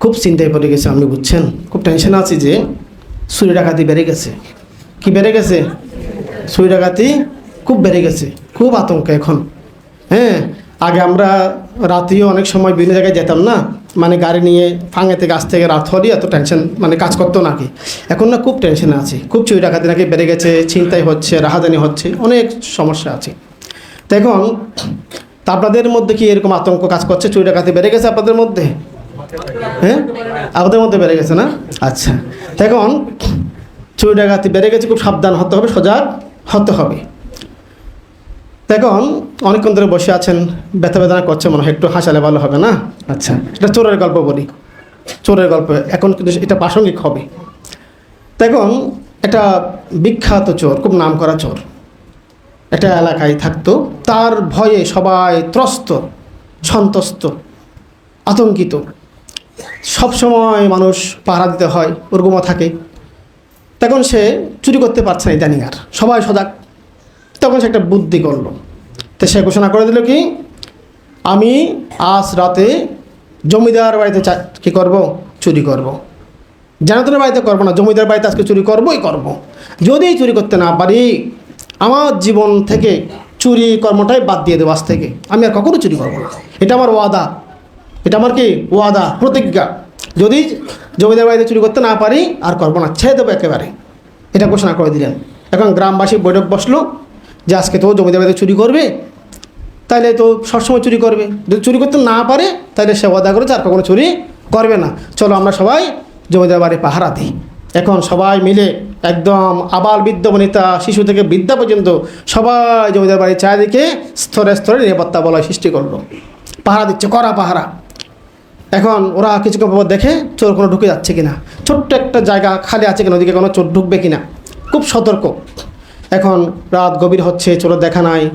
খুব চিন্তায় পড়ে গেছে। আমি বুঝছেন? খুব টেনশন আছি যে চুরি ডাকাতি বেড়ে গেছে। কি বেড়ে গেছে? চুরি ডাকাতি খুব বেড়ে গেছে। খুব আতঙ্ক এখন। হ্যাঁ আগে আমরা রাতেও অনেক সময় বিভিন্ন জায়গায় যেতাম না? মানে গাড়ি নিয়ে ফাঙেতে, গাছ থেকে রাত হলে এত টেনশন মানে কাজ করতো নাকি এখন না খুব টেনশনে আছে। খুব চুরি ডাকাতি নাকি বেড়ে গেছে চিন্তাই হচ্ছে রাহাদানি হচ্ছে, অনেক সমস্যা আছে। তো এখন আপনাদের মধ্যে কি এরকম আতঙ্ক কাজ করছে? চুরি ডাকাতি বেড়ে গেছে আপনাদের মধ্যে? হ্যাঁ? আপনাদের মধ্যে বেড়ে গেছে না? আচ্ছা। এখন চুরি ডাকাতি বেড়ে গেছে, খুব সাবধান হতে হবে, সজাগ হতে হবে। এখন অনেকক্ষণ ধরে বসে আছেন, ব্যথা বেদনা করছে মনে হয়, একটু হাসালে ভালো হবে না? আচ্ছা এটা চোরের গল্প বলি। চোরের গল্প, এখন কিন্তু এটা প্রাসঙ্গিক হবে। তো এখন একটা বিখ্যাত চোর, খুব নাম করা চোর, একটা এলাকায় থাকতো। তার ভয়ে সবাই ত্রস্ত সন্তস্ত আতঙ্কিত। সবসময় মানুষ পাহারা দিতে হয়, ওরকমও থাকে। তখন সে চুরি করতে পারছে না ইদানিং আর সবাই সজাগ। তখন সে একটা বুদ্ধি করল। তো সে ঘোষণা করে দিল কি, আমি আজ রাতে জমিদার বাড়িতে কী করব? চুরি করব। জানাতনের বাড়িতে করব না, জমিদার বাড়িতে আজকে চুরি করবোই করব। যদি চুরি করতে না পারি, আমার জীবন থেকে চুরি কর্মটাই বাদ দিয়ে দেবো আজ থেকে। আমি আর কখনো চুরি করব না। এটা আমার ওয়াদা। এটা আমার কি? ওয়াদা, প্রতিজ্ঞা। যদি জমিদার বাড়িতে চুরি করতে না পারি, আর করব না, ছেড়ে দেবো একেবারে। এটা ঘোষণা করে দিলেন। এখন গ্রামবাসী বৈঠক বসল যে আজকে তো জমিদার বাড়িতে চুরি করবে তাহলে তো সবসময় চুরি করবে। যদি চুরি করতে না পারে তাহলে সে ওয়াদা করেছে, আর কখনো চুরি করবে না। চলো আমরা সবাই জমিদার বাড়ি পাহারা দিই। এখন সবাই মিলে একদম আবাল বৃদ্ধ বনিতা শিশু থেকে বৃদ্ধা পর্যন্ত সবাই জমিদার বাড়ির চারিদিকে স্তরে স্তরে নিরাপত্তা বলয় সৃষ্টি করল। পাহারা দিচ্ছে, কড়া পাহারা। এখন ওরা কিছুক্ষণ পর দেখে চোর কোনো ঢুকে যাচ্ছে কিনা। ছোট্ট একটা জায়গা খালি আছে কিনা ওদিকে কোনো চোর ঢুকবে কিনা। খুব সতর্ক। এখন রাত গভীর হচ্ছে, চোরের দেখা নাই।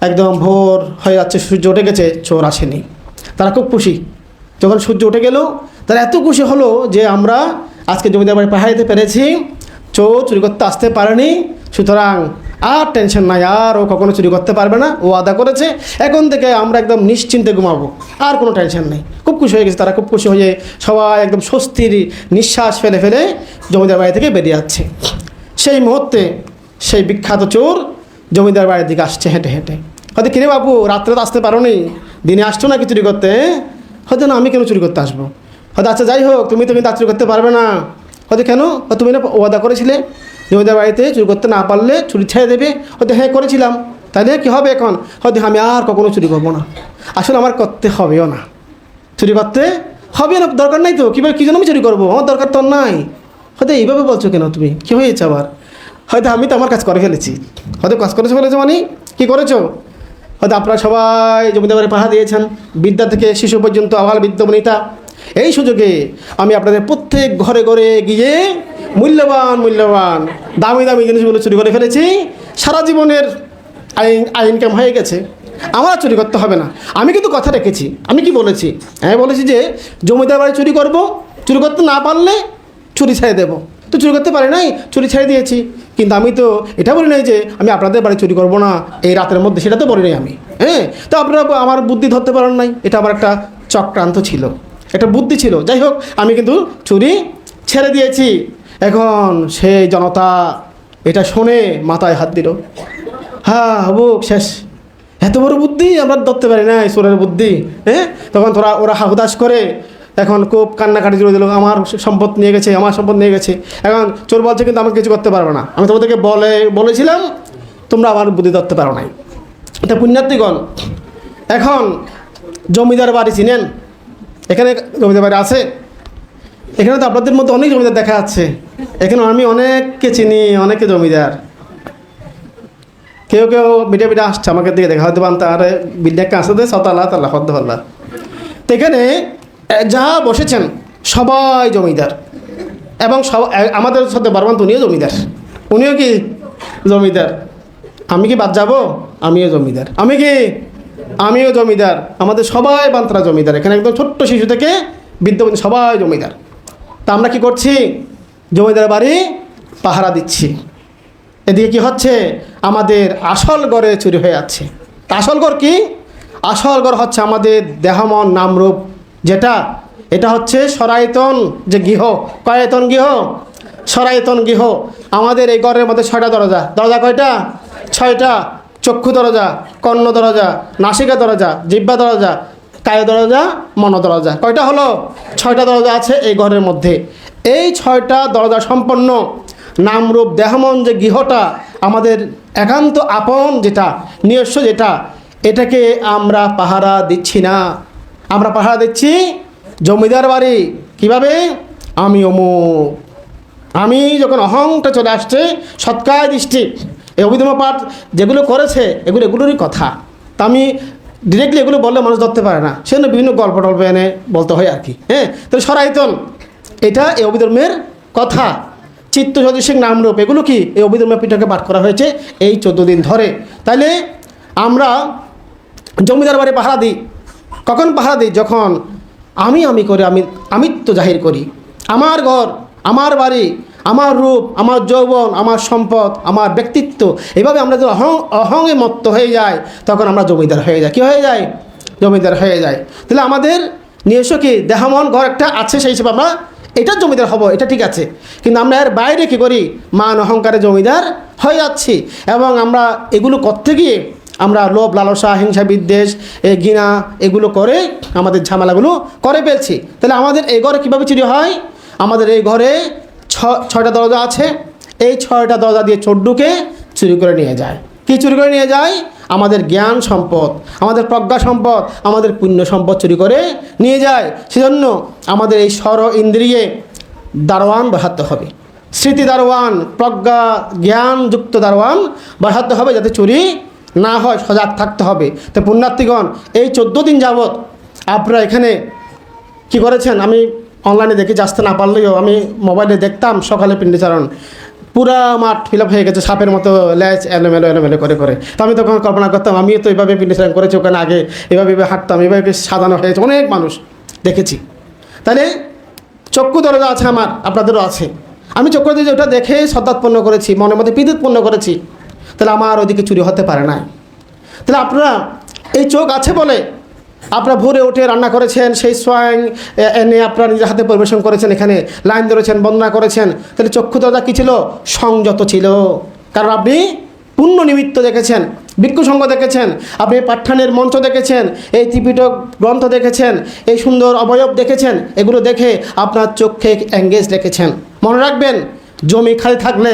একদম ভোর হয়ে যাচ্ছে, সূর্য উঠে গেছে, চোর আসেনি। তারা খুব খুশি। যখন সূর্য উঠে গেল, তারা এত খুশি হলো যে আমরা আজকে জমিদার বাড়ি পাহাড়িতে পেরেছি, চোর চুরি করতে আসতে পারেনি। সুতরাং আর টেনশন নাই, আর ও কখনো চুরি করতে পারবে না, ও আদা করেছে। এখন থেকে আমরা একদম নিশ্চিন্তে ঘুমাবো, আর কোনো টেনশন নেই। খুব খুশি হয়ে গেছে তারা, খুব খুশি হয়ে সবাই একদম স্বস্তির নিঃশ্বাস ফেলে ফেলে জমিদার বাড়ি থেকে বেরিয়ে যাচ্ছে। সেই মুহূর্তে সেই বিখ্যাত চোর জমিদার বাড়ির দিকে আসছে হেঁটে হেঁটে। হয়তো কিরে বাবু, রাত্রে তো আসতে পারো নি দিনে আসছো নাকি চুরি করতে? হয়তো না, আমি কেন চুরি করতে আসব? হয়তো আচ্ছা যাই হোক, তুমি তো কিন্তু চুরি করতে পারবে না। হয়তো কেন? তুমি না ওয়াদা করেছিলে? জমিদার বাড়িতে চুরি করতে না পারলে চুরি ছেড়ে দেবে। হয়তো হ্যাঁ করেছিলাম। তাহলে কী হবে এখন? হয়তো আমি আর কখনো চুরি করব না। আসলে আমার করতে হবেও না। চুরি করতে হবে না, দরকার নাই তো। কীভাবে, কী জন্য আমি চুরি করব? আমার দরকার তো নাই। হয়তো এইভাবে বলছো কেন তুমি? কী হয়েছে আবার? হয়তো আমি তো আমার কাজ করে ফেলেছি। হয়তো কাজ করেছ ফেলেছো মানে? কী করেছ? হয়তো আপনারা সবাই জমিদার বাড়ি পাহা দিয়েছেন। বিদ্যা থেকে শিশু পর্যন্ত আবাল বিদ্যমনিতা এই সুযোগে আমি আপনাদের প্রত্যেক ঘরে ঘরে গিয়ে মূল্যবান মূল্যবান, দামি দামি জিনিসগুলো চুরি করে ফেলেছি। সারা জীবনের আইন আয় ইনকাম হয়ে গেছে। আমার চুরি করতে হবে না। আমি কিন্তু কথা রেখেছি। আমি কি বলেছি? আমি বলেছি যে জমিদার বাড়ি চুরি করব, চুরি করতে না পারলে চুরি ছেড়ে দেবো। তো চুরি করতে পারি নাই, চুরি ছেড়ে দিয়েছি। কিন্তু আমি তো এটা বলি নাই যে আমি আপনাদের বাড়ি চুরি করব না। এই রাতের মধ্যে সেটা তো বলি নাই আমি। হ্যাঁ? তো আপনারা আমার বুদ্ধি ধরতে পারেন নাই। এটা আমার একটা চক্রান্ত ছিল। একটা বুদ্ধি ছিল। যাই হোক, আমি কিন্তু চুরি ছেড়ে দিয়েছি। এখন সেই জনতা এটা শুনে মাথায় হাত দিল। হ্যাঁ হবুক শেষ। এত বড় বুদ্ধি, আমরা ধরতে পারি না চোরের বুদ্ধি। হ্যাঁ তখন তোরা, ওরা হাহুদাস করে এখন খুব কান্নাকাটি জুড়ে দিল, আমার সম্পদ নিয়ে গেছে, আমার সম্পদ নিয়ে গেছে। এখন চোর বলছে, কিন্তু আমাকে কিছু করতে পারবে না। আমি তোমাদেরকে বলে, বলেছিলাম, তোমরা আমার বুদ্ধি ধরতে পারো নাই। এটা পুণ্যার্থীগণ, এখন জমিদার বাড়ি চিনেন? এখানে জমিদার বাড়ি আছে? এখানে তো আপনাদের মধ্যে অনেক জমিদার দেখা যাচ্ছে। এখানে আমি অনেককে চিনি, অনেকে জমিদার। কেউ কেউ বিটা বিটা আসছে আমাকে দিকে দেখা হয়তো তার বিদ্যাকে আসতে সতালা তালা হদ্দ হল্লা তো এখানে যা বসেছেন, সবাই জমিদার। এবং সব আমাদের সাথে বারবান্ত উনিও জমিদার। উনিও কি জমিদার? আমি কি বাদ যাব? আমিও জমিদার। আমি কি আমিও জমিদার, আমাদের সবাই বান্তরা জমিদার। এখানে একদম ছোট্ট শিশু থেকে বৃদ্ধ সবাই জমিদার। তা আমরা কি করছি? জমিদার বাড়ি পাহারা দিচ্ছি। এদিকে কি হচ্ছে? আমাদের আসল গড়ে চুরি হয়ে যাচ্ছে। তা আসল গড় কি? আসল গড় হচ্ছে আমাদের দেহমন নামরূপ। যেটা, এটা হচ্ছে সরায়তন যে গৃহ। কয়ায়তন গৃহ? সরায়তন গৃহ। আমাদের এই ঘরের মধ্যে ছয়টা দরজা। দরজা কয়টা? ছয়টা। চক্ষু দরজা, কর্ণ দরজা, নাসিকা দরজা জিব্বা দরজা, কায় দরজা, মন দরজা। কয়টা হলো? ছয়টা দরজা আছে এই ঘরের মধ্যে। এই ছয়টা দরজা সম্পন্ন নামরূপ দেহমন যে গৃহটা, আমাদের একান্ত আপন যেটা, নিজস্ব যেটা, এটাকে আমরা পাহারা দিচ্ছি না। আমরা পাহারা দিচ্ছি জমিদার বাড়ি। কীভাবে? আমি অমুক। আমি যখন অহংটা চলে আসছে, সৎকায় দৃষ্টি। এই অভিধর্ম পাঠ যেগুলো করেছে, এগুলো এগুলোরই কথা। তা আমি ডিরেক্টলি এগুলো বললে মানুষ ধরতে পারে না। সেজন্য বিভিন্ন গল্প টল্প এনে বলতে হয় আর কি। হ্যাঁ? তো সরাইতন এটা এই অভিধর্মের কথা। চিত্ত সদৃশিক নামরূপ এগুলো কি? এই অভিধর্মের পিঠকে পাঠ করা হয়েছে এই চোদ্দ দিন ধরে। তাইলে আমরা জমিদার বাড়ি পাহারা দিই। কখন পাহারা দিই? যখন আমি আমি করে আমি আমিত্ব জাহির করি। আমার ঘর, আমার বাড়ি আমার রূপ, আমার যৌবন, আমার সম্পদ, আমার ব্যক্তিত্ব, এভাবে আমরা যদি অহং, অহংয়ে মত্ত হয়ে যায় তখন আমরা জমিদার হয়ে যাই। কী হয়ে যায় জমিদার হয়ে যায় তাহলে আমাদের নিজস্ব কি দেহমন ঘর একটা আছে সেই হিসেবে আমরা এটা জমিদার হব, এটা ঠিক আছে। কিন্তু আমরা এর বাইরে কী করি? মান, অহংকারে জমিদার হয়ে যাচ্ছি। এবং আমরা এগুলো করতে গিয়ে আমরা লোভ, লালসা, হিংসা, বিদ্বেষ, এ ঘৃণা এগুলো করে আমাদের ঝামেলাগুলো করে ফেলছি। তাহলে আমাদের এই ঘরে কীভাবে চুরি হয়? আমাদের এই ঘরে ছয়টা দরজা আছে, এই ছয়টা দরজা দিয়ে চোর চুরি করে নিয়ে যায়। কি চুরি করে নিয়ে যায়? আমাদের জ্ঞান সম্পদ, আমাদের প্রজ্ঞা সম্পদ, আমাদের পুণ্য সম্পদ চুরি করে নিয়ে যায়। সেজন্য আমাদের এই স্বর ইন্দ্রিয়ে দারোয়ান বাহাতে হবে। স্মৃতি দারোয়ান, প্রজ্ঞা জ্ঞানযুক্ত দারোয়ান বাহাতে হবে যাতে চুরি না হয়, সজাগ থাকতে হবে। তো পুণ্যার্থীগণ, এই চোদ্দ দিন যাবৎ আপনারা এখানে কি করেছেন? আমি অনলাইনে দেখে আসতে না পারলেও আমি মোবাইলে দেখতাম, সকালে পিণ্ডিচারণ পুরা মাঠ ফিল আপ হয়ে গেছে, সাপের মতো ল্যাচ এলোমেলো এলোমেলো করে করে। তো আমি তখন কল্পনা করতাম, আমিও তো এইভাবে পিণ্ডিচারণ করেছি, ওখানে আগে এভাবে এভাবে হাঁটতাম, এভাবে সাজানো হয়েছে। অনেক মানুষ দেখেছি। তাহলে চক্ষু দরজা আছে আমার, আপনাদেরও আছে। আমি চক্ষু দরজা ওটা দেখে শ্রদ্ধাৎপন্ন করেছি, মনের মধ্যে বিদ্যুৎপন্ন করেছি। তাহলে আমার ওদিকে চুরি হতে পারে না তাহলে আপনারা এই চোখ আছে বলে আপনারা ভোরে উঠে রান্না করেছেন, সেই সোয়াং এনে আপনারা নিজের হাতে পরিবেশন করেছেন, এখানে লাইন ধরেছেন, বন্দনা করেছেন। তাহলে চক্ষু দাদা কী ছিল? সংযত ছিল। কারণ আপনি পুণ্য নিমিত্ত দেখেছেন, ভিক্ষু সঙ্গ দেখেছেন, আপনি পাঠানের মঞ্চ দেখেছেন, এই ত্রিপিটক গ্রন্থ দেখেছেন, এই সুন্দর অবয়ব দেখেছেন, এগুলো দেখে আপনার চোখে এঙ্গেজ রেখেছেন। মনে রাখবেন, জমি খালি থাকলে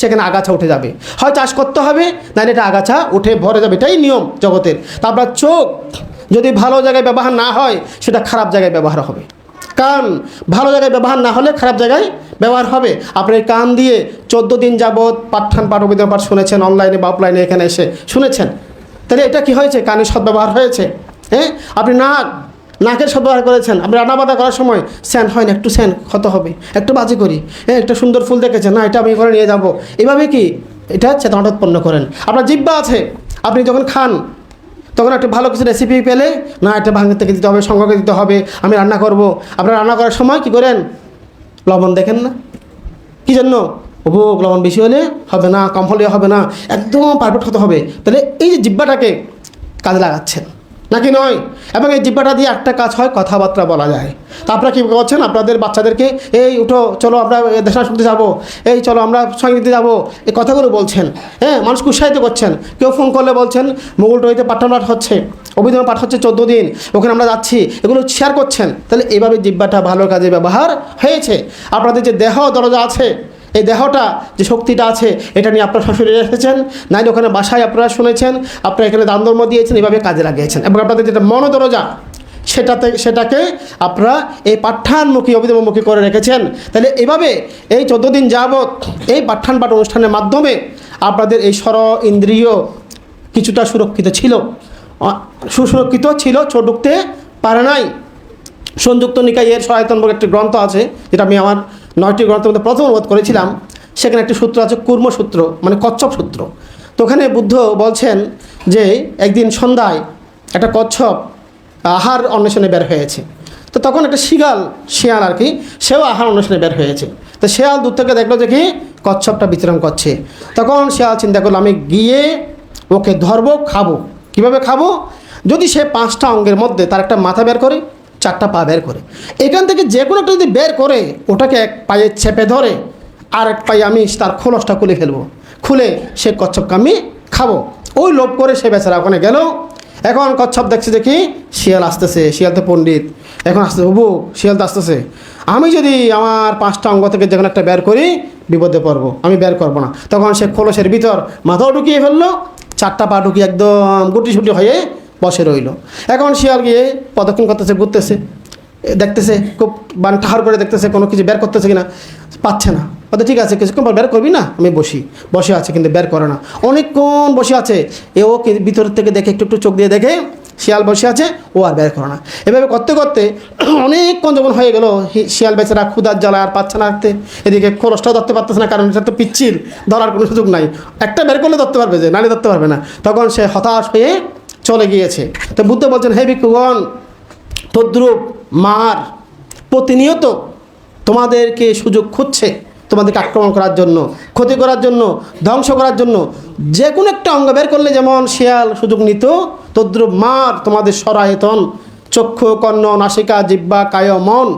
সেখানে আগাছা উঠে যাবে। হয় চাষ করতে হবে, নাহলে এটা আগাছা উঠে ভরে যাবে। এটাই নিয়ম জগতের। তা আপনার চোখ যদি ভালো জায়গায় ব্যবহার না হয়, সেটা খারাপ জায়গায় ব্যবহার হবে। কান ভালো জায়গায় ব্যবহার না হলে খারাপ জায়গায় ব্যবহার হবে। আপনি কান দিয়ে চোদ্দ দিন যাবৎ পাঠান পাঠ অভিধান পাঠ শুনেছেন, অনলাইনে বা অফলাইনে এখানে এসে শুনেছেন। তাহলে এটা কি হয়েছে? কানের সদ্ব্যবহার হয়েছে। হ্যাঁ? আপনি নাক, নাকের সদ্ব্যবহার করেছেন। আপনি বান্না করার সময় স্যান হয় না, একটু স্যান ক্ষত হবে, একটু বাজি করি। হ্যাঁ একটা সুন্দর ফুল দেখেছেন, না, এটা আমি করে নিয়ে যাব। এভাবে কি? এটা চেতনাটা উৎপন্ন করেন। আপনার জিব্বা আছে। আপনি যখন খান তখন একটা ভালো কিছু রেসিপি পেলে, না এটা ভাঙতে থেকে দিতে হবে, সংগ্রহকে দিতে হবে, আমি রান্না করব। আপনারা রান্না করার সময় কি করেন? লবণ দেখেন না? কী জন্য? উপভোগ, লবণ বেশি হলে হবে না, কম হলে হবে না, একদম পারফেক্ট হতে হবে। তাহলে এই যে জিব্বাটাকে কাজে লাগাচ্ছেন। নাকি নয়? এবং এই জিব্বাটা দিয়ে একটা কাজ হয়, কথাবার্তা বলা যায়। তা আপনারা কী করছেন? আপনাদের বাচ্চাদেরকে, এই উঠো, চলো আমরা দেশা শুনতে যাব। এই চলো আমরা সঙ্গীতে যাব। এই কথাগুলো বলছেন। হ্যাঁ মানুষকে উৎসাহিত করছেন। কেউ ফোন করলে বলছেন মুগুল টইতে পাঠান পাঠ হচ্ছে অভিধান পাঠ হচ্ছে চোদ্দ দিন, ওখানে আমরা যাচ্ছি। এগুলো শেয়ার করছেন। তাহলে এইভাবে জিব্বাটা ভালো কাজে ব্যবহার হয়েছে। আপনাদের যে দেহ দরজা আছে এই দেহটা যে শক্তিটা আছে, এটা নিয়ে আপনারা শ্বশুরে এসেছেন নাইলে ওখানে বাসায় আপনারা শুনেছেন, আপনারা এখানে দান ধর্ম দিয়েছেন, এভাবে কাজে লাগিয়েছেন। এবং আপনাদের যেটা মনোদরজা, সেটাতে, সেটাকে আপনারা এই পাঠ্যানমুখী অভিধর্মমুখী করে রেখেছেন। তাহলে এভাবে এই চোদ্দ দিন যাবৎ এই পাঠ্যান পাঠ অনুষ্ঠানের মাধ্যমে আপনাদের এই স্বর, ইন্দ্রিয় কিছুটা সুরক্ষিত ছিল। সুসুরক্ষিত ছিল ঢুকতে পারে নাই। সংযুক্ত নিকায়ের সহায়তন বলে একটি গ্রন্থ আছে, যেটা আমি আমার নয়টি গ্রন্থের মধ্যে প্রথম অনুবাদ করেছিলাম, সেখানে একটি সূত্র আছে, কুর্ম সূত্র মানে কচ্ছপ সূত্র। তো ওখানে বুদ্ধ বলছেন যে একদিন সন্ধ্যায় একটা কচ্ছপ আহার অন্বেষণে বের হয়েছে। তো তখন একটা শিগাল শিয়াল আর কি, সেও আহার অন্বেষণে বের হয়েছে। তো শিয়াল দূর থেকে দেখল যে কি, কচ্ছপটা বিচরণ করছে। তখন শিয়াল চিন্তা করল, আমি গিয়ে ওকে ধরবো, খাব। কীভাবে খাব? যদি সে পাঁচটা অঙ্গের মধ্যে তার একটা মাথা বের করে চারটা পা বের করে। এখান থেকে যে কোনো একটা যদি বের করে, ওটাকে এক পায়ে চেপে ধরে আর এক পায়ে আমি তার খোলসটা খুলে ফেলব। খুলে সে কচ্ছপকে আমি খাব। ওই লোভ করে সে বেচারা ওখানে গেল। এখন কচ্ছপ দেখছে দেখি শিয়াল আসতেছে, শিয়াল তো পণ্ডিত। এখন আসতেছে হবু শিয়াল তো আসতেছে। আমি যদি আমার পাঁচটা অঙ্গ থেকে যে একটা বের করি, বিপদে পড়ব। আমি বের করব না। তখন সে খোলসের ভিতর মাথাও ঢুকিয়ে ফেলল। চারটা পা ঢুকিয়ে একদম গুটি সুটি হয়ে বসে রইল। এখন শিয়াল গিয়ে পদক্ষণ করতেছে, ঘুরতেছে। দেখতেছে, খুব বান ঠাহার করে দেখতেছে, কোনো কিছু বের করতেছে কিনা, পাচ্ছে না। বলতে ঠিক আছে, কিছুক্ষণ পর বের করবি না? আমি বসি। বসে আছে, কিন্তু বের করে না। অনেকক্ষণ বসে আছে। এ ও কি- ভিতর থেকে দেখে একটু একটু চোখ দিয়ে দেখে শিয়াল বসে আছে, ও আর বের করে না। এভাবে করতে করতে অনেকক্ষণ যখন হয়ে গেল শিয়াল বেচারা ক্ষুদার জ্বালা আর পাচ্ছে না রাখতে এদিকে খরচটাও ধরতে পারতেছে না, কারণ এটা তো পিচ্ছিল, ধরার কোনো সুযোগ নাই। একটা বের করলে ধরতে পারবে যে নালে ধরতে পারবে না। তখন সে হতাশ হয়ে চলে গিয়েছে। তো বুদ্ধ বলছেন, হে ভিক্ষুগণ, তদ্রুপ মার প্রতিনিয়ত তোমাদেরকে সুযোগ খুঁজছে তোমাদেরকে আক্রমণ করার জন্য, ক্ষতি করার জন্য, ধ্বংস করার জন্য। যে কোনো একটা অঙ্গ বের করলে যেমন শিয়াল সুযোগ নিত, তদ্রুপ মার তোমাদের সরায়তন, চক্ষু, কর্ণ, নাসিকা জিব্বা কায়, মন,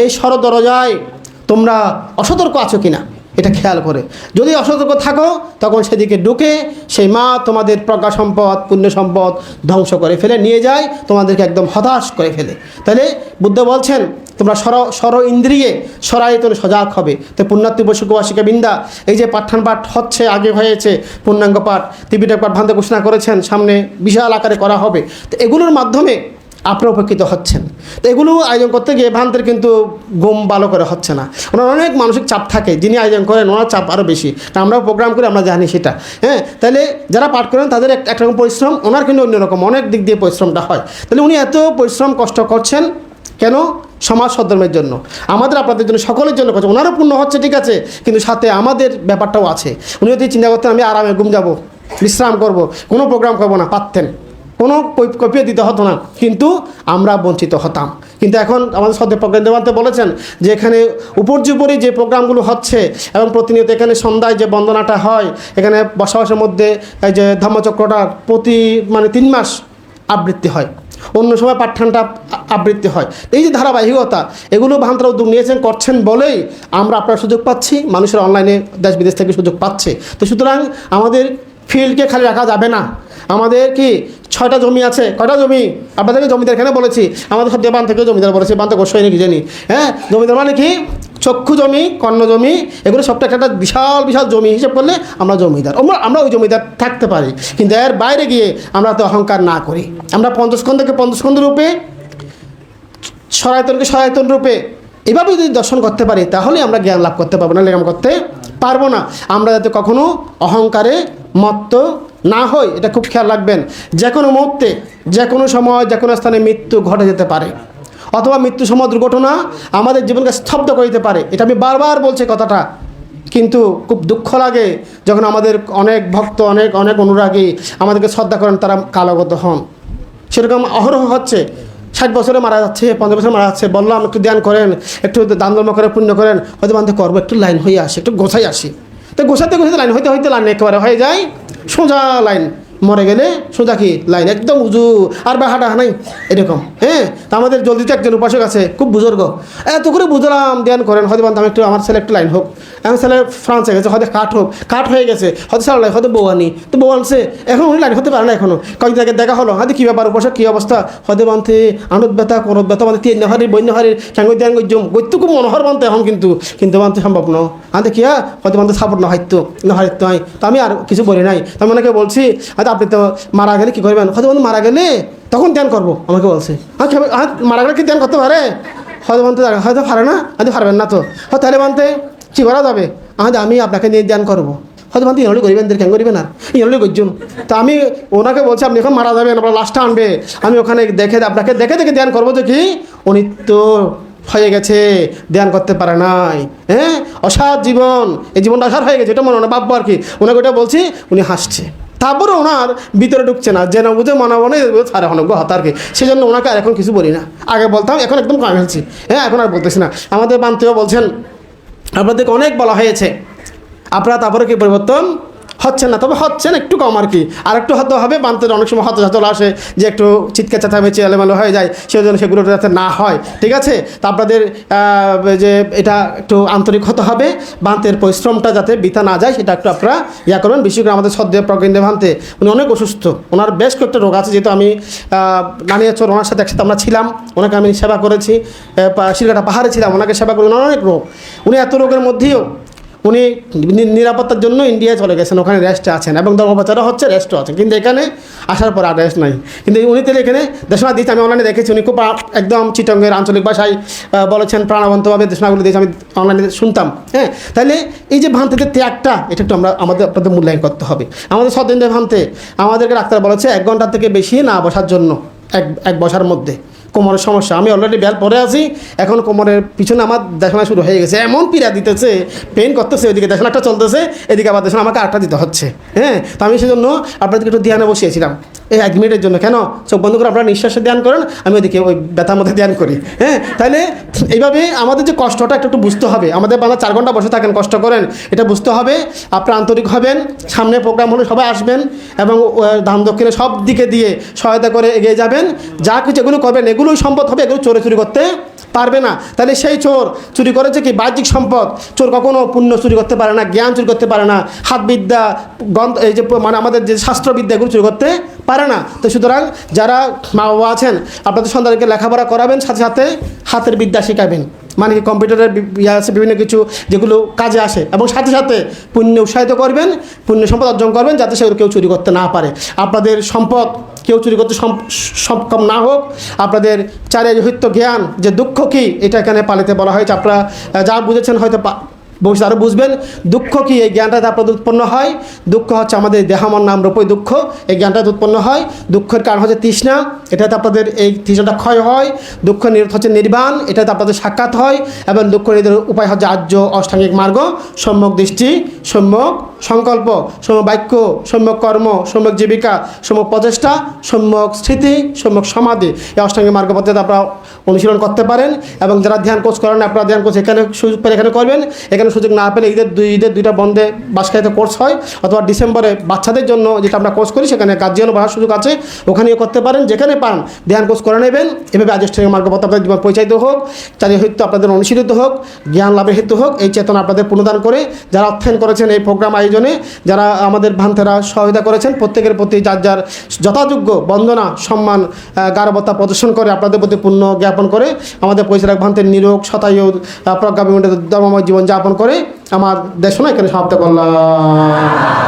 এই সরদরজায় তোমরা অসতর্ক আছো কিনা? এটা খেয়াল করে। যদি অসতর্ক থাকো, তখন সেদিকে ঢুকে সেই মা তোমাদের প্রজ্ঞা সম্পদ, পুণ্য সম্পদ ধ্বংস করে ফেলে, নিয়ে যায়, তোমাদেরকে একদম হতাশ করে ফেলে। তাহলে বুদ্ধ বলছেন, তোমরা সর সর ইন্দ্রিয়ে সরায়তনে সজাগ হবে। তো পুণ্যার্থী বসুক বাসিকা বিন্দা, এই যে পাঠান পাঠ হচ্ছে, আগে হয়েছে, পূর্ণাঙ্গ পাঠ, ত্রিপিটক পাঠ ভান্তে ঘোষণা করেছেন, সামনে বিশাল আকারে করা হবে। তো এগুলোর মাধ্যমে আপনারা উপকৃত হচ্ছেন। তো এগুলো আয়োজন করতে গিয়ে ভান্তের কিন্তু ঘুম ভালো করে হচ্ছে না। ওনার অনেক মানসিক চাপ থাকে, যিনি আয়োজন করেন ওনার চাপ আরও বেশি। আমরাও প্রোগ্রাম করি, আমরা জানি সেটা। হ্যাঁ তাহলে যারা পাঠ করেন তাদের এক- একরকম পরিশ্রম, ওনার কিন্তু অন্যরকম অনেক দিক দিয়ে পরিশ্রমটা হয়। তাহলে উনি এত পরিশ্রম, কষ্ট করছেন কেন? সমাজ সদ্ধর্মের জন্য। আমাদের আপনাদের জন্য, সকলের জন্য করছে ওনারও পূর্ণ হচ্ছে, ঠিক আছে, কিন্তু সাথে আমাদের ব্যাপারটাও আছে। উনি যদি চিন্তা করতেন, আমি আরামে ঘুম যাব, বিশ্রাম করব, কোনো প্রোগ্রাম করব না, পারতেন। কোনো কপিয়ে দিতে হতো না। কিন্তু আমরা বঞ্চিত হতাম। কিন্তু এখন আমাদের সদ্য প্রজ্ঞান দেওয়ান্তে বলেছেন যে এখানে উপর্যুপরি যে প্রোগ্রামগুলো হচ্ছে এবং প্রতিনিয়ত এখানে সন্ধ্যায় যে বন্দনাটা হয়, এখানে বসবাসের মধ্যে এই যে ধর্মচক্রটা প্রতি মানে তিন মাস আবৃত্তি হয়। অন্য সময় পাঠ্যানটা আবৃত্তি হয়। এই যে ধারাবাহিকতা, এগুলো ভান্তরা উদ্যোগ নিয়েছেন, করছেন বলেই আমরা আপনার সুযোগ পাচ্ছি, মানুষের অনলাইনে দেশ বিদেশ থেকে সুযোগ পাচ্ছে। তো সুতরাং আমাদের ফিল্ডকে খালি রাখা যাবে না। আমাদের কি ছয়টা জমি আছে? কয়টা জমি? আপনাদেরকে জমিদার এখানে বলেছি। আমাদের সব দেবান থেকেও জমিদার বলেছি বান তো গোসাই নাকি জানি। হ্যাঁ? জমিদার মানে কি? চক্ষু জমি, কর্ণ জমি, এগুলো সবটা একটা বিশাল বিশাল জমি। হিসেব করলে আমরা জমিদার। আমরা ওই জমিদার থাকতে পারি। কিন্তু এর বাইরে গিয়ে আমরা তো অহংকার না করি। আমরা পঞ্চাশ খন্দ রূপে সরায়তনকে সরায়তন রূপে এভাবে যদি দর্শন করতে পারি, তাহলে আমরা জ্ঞান লাভ করতে পারব। না লেখাম করতে পারব না। আমরা যাতে কখনো অহংকারে মত্ত না হয়, এটা খুব খেয়াল রাখবেন যে কোনো মুহূর্তে যে কোনো সময় যে কোনো স্থানে মৃত্যু ঘটে যেতে পারে। অথবা মৃত্যু সময় দুর্ঘটনা আমাদের জীবনকে স্তব্ধ করে দিতে পারে। এটা আমি বারবার বলছি কথাটা। কিন্তু খুব দুঃখ লাগে যখন আমাদের অনেক ভক্ত, অনেক অনেক অনুরাগী আমাদেরকে শ্রদ্ধা করেন, তারা কালগত হন। সেরকম অহরহ হচ্ছে। ষাট বছরে মারা যাচ্ছে, পঞ্চাশ বছরে মারা যাচ্ছে। বললাম, একটু ধ্যান করেন, একটু দান ধর্ম করে, পুণ্য করেন। হয়তো বান্ধব করব, একটু লাইন হয়ে আসে, একটু গোছাই আসি। তো গোছাতে গোছাতে লাইন, হইতে হইতে লাইন একেবারে হয়ে যায়। সোজা লাইন মরে গেলে সোজা কি? লাইন, একদম উজু। আর বাহাটা নাই? এরকম হ্যাঁ? তা আমাদের জলদিতে একজন উপাসক আছে, খুব বুজুর্গ। এত করে বুঝলাম, ধ্যান করেন, হয়তো বান্ধব একটু, আমার ছেলে একটু লাইন হোক। আমার ছেলে ফ্রান্সে গেছে, হয়তো কাঠ হোক, কাঠ হয়ে গেছে, হয়তো ছেলে লাই হয়তো বউ আনি। তো বউ আনছে, এখন উনি লাইন হতে পারে না এখনও। কয়েকদিন আগে দেখা হলো হয়তো কী ব্যাপার উপাসক, কী অবস্থা? হয়তো বানতে আনত ব্যথা, করত ব্যথা বানতে তিন নহারি বন্য হারি ঠ্যাঙ্গ ধ্যান গজ্জম গৈত্যুকু মনোহর বানতে এখন কিন্তু কিন্তু বানতে সম্ভব ন। আনতে কিয়া হয়তো বানতে সাপোর্ট নহাইত্য নহারিত্য হয় তো আমি আর কিছু বলি নাই। তার মানে বলছি, হয়তো আপনি তো মারা গেলে কী করবেন? হয়তো বন্ধু মারা গেলে তখন ধ্যান করব আমাকে বলছে। হ্যাঁ হ্যাঁ, মারা গেলে কি ধ্যান করতে পারে? হয়তো বানতে হয়তো পারে না হয়তো পারবেন না তো। হয় তাহলে বানতে কী করা যাবে? হয়তো আমি আপনাকে নিয়ে ধ্যান করব। হয়তো বানতে ইনহলি করিবেন কেন করিবেন আর ইনহলি করছুন তো আমি ওনাকে বলছি আপনি এখন মারা যাবেন আপনার লাস্টটা আনবে। আমি ওখানে দেখে আপনাকে দেখে দেখে ধ্যান করব দেখি উনি তো হয়ে গেছে ধ্যান করতে পারে নাই। হ্যাঁ অসার জীবন এই জীবনটা অসার হয়ে গেছে এটা মনে হয় ভাববো আর কি। ওনাকে ওটা বলছি উনি হাসছে। তারপরে ওনার ভিতরে ঢুকছে না। যে না বুঝে মনে মনে এখন অনজ্ঞ হতার কি? সেই জন্য ওনাকে আর এখন কিছু বলি না। আগে বলতাম, এখন একদম কমে ফেলছি। হ্যাঁ এখন আর বলতেছি না। আমাদের বান্তিও বলছেন, আপনাদেরকে অনেক বলা হয়েছে। আপনারা তারপরে কি পরিবর্তন? হচ্ছে না, তবে হচ্ছে না, একটু কম আর কি। আর একটু হয়তো হবে, বানতে অনেক সময় হয়তো চলে আসে যে একটু চিৎকার চেঁচামেচি এলোমেলো হয়ে যায় সেই জন্য সেগুলো যাতে না হয়, ঠিক আছে? তা আপনাদের যে এটা একটু আন্তরিক হতে হবে, বান্তের পরিশ্রমটা যাতে বিতা না যায়, সেটা একটু আপনারা ইয়া করবেন। বিশেষ করে আমাদের সদ্য প্রকেন্দ্রে ভান্তে উনি অনেক অসুস্থ, ওনার বেশ কয়েকটা রোগ আছে, যেহেতু আমি নানিয়াচর ওনার সাথে একসাথে আমরা ছিলাম, ওনাকে আমি সেবা করেছি শিলঘাটা পাহাড়ে ছিলাম, ওনাকে সেবা করি, ওনার অনেক রোগ। উনি এত রোগের মধ্যেও উনি নিরাপত্তার জন্য ইন্ডিয়ায় চলে গেছেন, ওখানে রেস্টে আছেন এবং ধর্মপ্রচারও হচ্ছে রেস্টও আছেন কিন্তু এখানে আসার পর আর রেস্ট নাই। কিন্তু উনি তাহলে এখানে দেশনা দিয়েছে, আমি অনলাইনে দেখেছি, উনি খুব একদম চিটঙ্গের আঞ্চলিক ভাষায় বলেছেন প্রাণবন্তভাবে দেশনাগুলো দিয়েছে, আমি অনলাইনে শুনতাম হ্যাঁ? তাহলে এই যে ভ্রান্তিতে ত্যাগটা, এটা একটু আমরা আমাদের আপনাদের মূল্যায়ন করতে হবে। আমাদের সদিনদের ভ্রান্তে আমাদেরকে ডাক্তার বলেছে, এক ঘণ্টা থেকে বেশি না বসার জন্য, এক এক বসার মধ্যে। কোমরের সমস্যা। আমি অলরেডি ব্যাল পরে আছি, এখন কোমরের পিছনে আমার দেখানো শুরু হয়ে গেছে। এমন পীড়া দিতেছে পেন করতেছে ওইদিকে দেখানো একটা চলতেছে, এদিকে আবার দেখানো আমাকে আটটা দিতে হচ্ছে। হ্যাঁ তো আমি সেজন্য আপনাদেরকে একটু ধ্যানে বসিয়েছিলাম। এই এক মিনিটের জন্য, কেন? চোখ বন্ধ করে আপনারা নিঃশ্বাসে ধ্যান করেন, আমি ওইদিকে ওই ব্যথার মধ্যে ধ্যান করি। হ্যাঁ তাহলে এইভাবে আমাদের যে কষ্টটা একটু একটু বুঝতে হবে। আমাদের বাংলা চার ঘণ্টা বসে থাকেন, কষ্ট করেন, এটা বুঝতে হবে। আপনারা আন্তরিক হবেন, সামনে প্রোগ্রাম হলে সবাই আসবেন এবং দান দক্ষিণে সব দিকে দিয়ে সহায়তা করে এগিয়ে যাবেন। যা কিছু এগুলো করবেন এগুলোই সম্পদ হবে এগুলো চোরে চুরি করতে পারবে না। তাহলে সেই চোর চুরি করেছে কি? বাহ্যিক সম্পদ। চোর কখনও পুণ্য চুরি করতে পারে না, জ্ঞান চুরি করতে পারে না, হাতবিদ্যা, গন্ধ, এই যে মানে আমাদের যে শাস্ত্রবিদ্যা এগুলো চুরি করতে পারে না। তো সুতরাং যারা মা বাবা আছেন, আপনাদের সন্তানকে লেখাপড়া করাবেন, সাথে সাথে হাতের বিদ্যা শেখাবেন। মানে কি কম্পিউটারের ইয়ে আছে, বিভিন্ন কিছু যেগুলো কাজে আসে। এবং সাথে সাথে পুণ্য উৎসাহিত করবেন, পুণ্য সম্পদ অর্জন করবেন, যাতে সেগুলো কেউ চুরি করতে না পারে। আপনাদের সম্পদ কেউ চুরি করতে সক্ষম না হোক, আপনাদের চারিহিত্য জ্ঞান, যে দুঃখ কী, এটা এখানে পালিতে বলা হয়েছে। আপনারা যা বুঝেছেন হয়তো ভবিষ্যতে আরও বুঝবেন, দুঃখ কি এই জ্ঞানটা আপনাদের উৎপন্ন হয়? দুঃখ হচ্ছে আমাদের দেহামন নাম রূপই দুঃখ, এই জ্ঞানটা উৎপন্ন হয়। দুঃখের কারণ হচ্ছে তৃষ্ণা এটাতে আপনাদের এই তৃষ্ণাটা ক্ষয় হয়। দুঃখ নিরোধ হচ্ছে নির্বাণ এটাতে আপনাদের সাক্ষাৎ হয়। এবং দুঃখ নিরোধের উপায় হচ্ছে আর্য অষ্টাঙ্গিক মার্গ, সম্যক দৃষ্টি, সম্যক সংকল্প, সম্যক বাক্য, সম্যক কর্ম, সম্যক জীবিকা, সম্যক প্রচেষ্টা, সম্যক স্মৃতি সম্যক সমাধি। এই অষ্টাঙ্গিক মার্গ পদ্ধতি আপনারা অনুশীলন করতে পারেন। এবং যারা ধ্যান কোর্স করেন, আপনারা ধ্যান কোর্স এখানে সুযোগ পেলে এখানে করবেন। এখানে সুযোগ না পেলে ঈদের দুই ঈদের দুইটা বন্ধে বাসখাইতে কোর্স হয় অথবা ডিসেম্বরে বাচ্চাদের জন্য যেটা আমরা কোর্স করি, সেখানে গার্জিয়ানও বাড়ার সুযোগ আছে। ওখানেও করতে পারেন, যেখানে পান, ধ্যান কোর্স করে নেবেন। এভাবে আজষ্ঠের মার্গপথ আপনাদের জীবন পরিচালিত হোক চারিয়ে হেতু আপনাদের অনুশীলিত হোক, জ্ঞান লাভের হেতু হোক, এই চেতনা আপনাদের পুনদান করে যারা অর্থায়ন করেছেন এই প্রোগ্রাম আয়োজনে, যারা আমাদের ভান্তেরা সহায়তা করেছেন, প্রত্যেকের প্রতি যার যার যথাযোগ্য বন্দনা, সম্মান গারবতা প্রদর্শন করে আপনাদের প্রতি পূর্ণ জ্ঞাপন করে, আমাদের পরিচালক ভান্তের নিরোগ শতায়ু প্রজ্ঞা ধর্মময় জীবনযাপন করে আমার দেশনা এখানে সমাপ্ত করলাম।